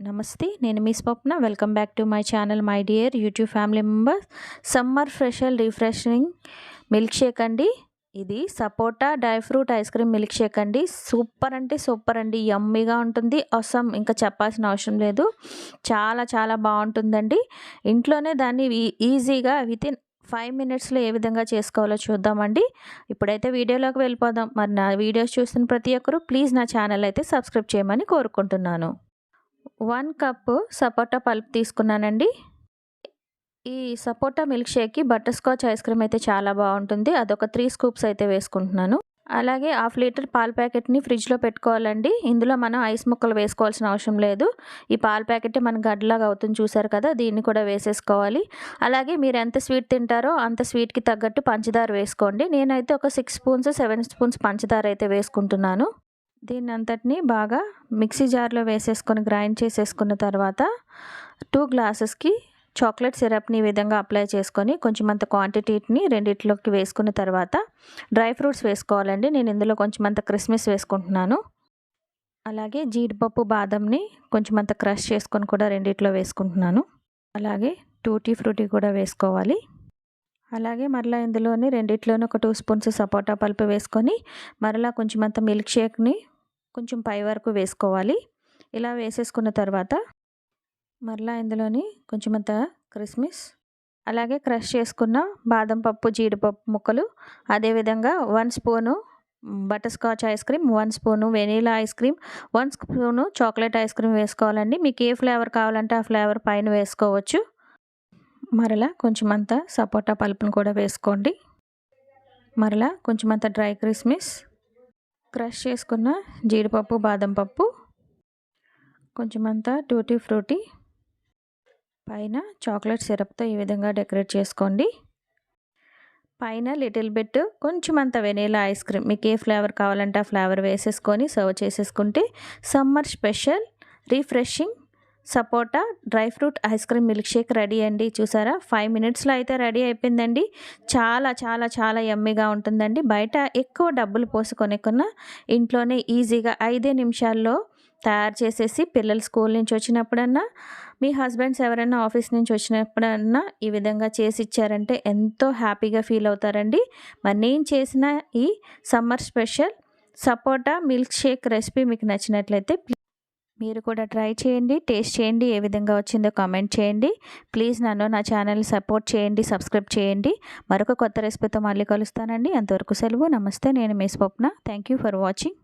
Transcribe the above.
నమస్తే నేను మీ Swapna. Welcome back to my channel my dear YouTube family members. Summer special refreshing milkshake అండి. ఇది sapota dry fruit ice cream milkshake అండి. Super అంటే super అండి. యమ్మీగా ఉంటుంది. అవసరం ఇంకా చెప్పాల్సిన అవసరం లేదు. చాలా చాలా బాగుంటుందండి. ఇంట్లోనే దాన్ని ఈజీగా విత్ ఇన్ ఫైవ్ మినిట్స్లో ఏ విధంగా చేసుకోవాలో చూద్దామండి. ఇప్పుడైతే వీడియోలోకి వెళ్ళిపోదాం. మరి నా వీడియోస్ చూసిన ప్రతి ఒక్కరూ ప్లీజ్ నా ఛానల్ అయితే సబ్స్క్రైబ్ చేయమని కోరుకుంటున్నాను. వన్ కప్పు సపోటా పల్ప్ తీసుకున్నానండి. ఈ సపోటా మిల్క్ షేక్కి బటర్ స్కాచ్ ఐస్ క్రీమ్ అయితే చాలా బాగుంటుంది. అదొక త్రీ స్కూప్స్ అయితే వేసుకుంటున్నాను. అలాగే హాఫ్ లీటర్ పాల ప్యాకెట్ని ఫ్రిడ్జ్లో పెట్టుకోవాలండి. ఇందులో మనం ఐస్ ముక్కలు వేసుకోవాల్సిన అవసరం లేదు. ఈ పాల ప్యాకెట్ మన గడ్డలాగా అవుతుంది చూసారు కదా దీన్ని కూడా వేసేసుకోవాలి. అలాగే మీరు ఎంత స్వీట్ తింటారో అంత స్వీట్కి తగ్గట్టు పంచదార వేసుకోండి. నేనైతే ఒక సిక్స్ స్పూన్స్ సెవెన్ స్పూన్స్ పంచదార అయితే వేసుకుంటున్నాను. దీన్ని అంతటిని బాగా మిక్సీ జార్లో వేసేసుకొని గ్రైండ్ చేసేసుకున్న తర్వాత టూ గ్లాసెస్కి చాక్లెట్ సిరప్ని ఈ విధంగా అప్లై చేసుకొని కొంచెం అంత క్వాంటిటీని రెండిట్లోకి వేసుకున్న తర్వాత డ్రై ఫ్రూట్స్ వేసుకోవాలండి. నేను ఇందులో కొంచెం అంత క్రిస్మస్ వేసుకుంటున్నాను. అలాగే జీడిపప్పు బాదంని కొంచెం అంత క్రష్ చేసుకొని కూడా రెండిట్లో వేసుకుంటున్నాను. అలాగే టూటీ ఫ్రూటీ కూడా వేసుకోవాలి. అలాగే మరలా ఇందులోని రెండిట్లోనే ఒక టూ స్పూన్స్ సపోటా పల్పు వేసుకొని మరలా కొంచెం అంత మిల్క్ షేక్ని కొంచెం పై వరకు వేసుకోవాలి. ఇలా వేసేసుకున్న తర్వాత మరలా ఇందులోని కొంచెం అంత క్రిస్మిస్ అలాగే క్రష్ చేసుకున్న బాదం పప్పు జీడిపప్పు ముక్కలు అదేవిధంగా one spoon butterscotch ice cream one spoon vanilla ice cream one spoon chocolate ice cream వేసుకోవాలండి. మీకు ఏ ఫ్లేవర్ కావాలంటే ఆ ఫ్లేవర్ పైన వేసుకోవచ్చు. మరలా కొంచెం అంత సపోటా పల్పును కూడా వేసుకోండి. మరలా కొంచెం అంత డ్రై క్రిస్మిస్ క్రష్ చేసుకున్న జీడిపప్పు బాదం పప్పు కొంచెం అంతా టూటీ ఫ్రూటీ పైన చాక్లెట్ సిరప్తో ఈ విధంగా డెకరేట్ చేసుకోండి. పైన లిటిల్ బిట్ కొంచెం అంత వెనీలా ఐస్ క్రీమ్ మీకు ఏ ఫ్లేవర్ కావాలంటే ఆ ఫ్లేవర్ వేసేసుకొని సర్వ్ చేసేసుకుంటే summer special refreshing sapota dry fruit ice cream milkshake ready అండి. చూసారా? ఫైవ్ మినిట్స్లో అయితే రెడీ అయిపోయిందండి. చాలా చాలా చాలా ఎమ్మీగా ఉంటుందండి. బయట ఎక్కువ డబ్బులు పోసుకొని కొన్న ఇంట్లోనే ఈజీగా ఐదే నిమిషాల్లో తయారు చేసేసి పిల్లలు స్కూల్ నుంచి వచ్చినప్పుడన్నా మీ హస్బెండ్స్ ఎవరైనా ఆఫీస్ నుంచి వచ్చినప్పుడన్నా ఈ విధంగా చేసి ఇచ్చారంటే ఎంతో హ్యాపీగా ఫీల్ అవుతారండి. మరి నేను చేసిన ఈ summer special sapota milkshake recipe మీకు నచ్చినట్లయితే మీరు కూడా ట్రై చేయండి టేస్ట్ చేయండి ఏ విధంగా వచ్చిందో కామెంట్ చేయండి. ప్లీజ్ నన్ను నా ఛానల్ సపోర్ట్ చేయండి సబ్స్క్రైబ్ చేయండి. మరొక కొత్త రెసిపీతో మళ్ళీ కలుస్తానండి. అంతవరకు సెలవు నమస్తే. నేను మీ Swapna. Thank you for watching.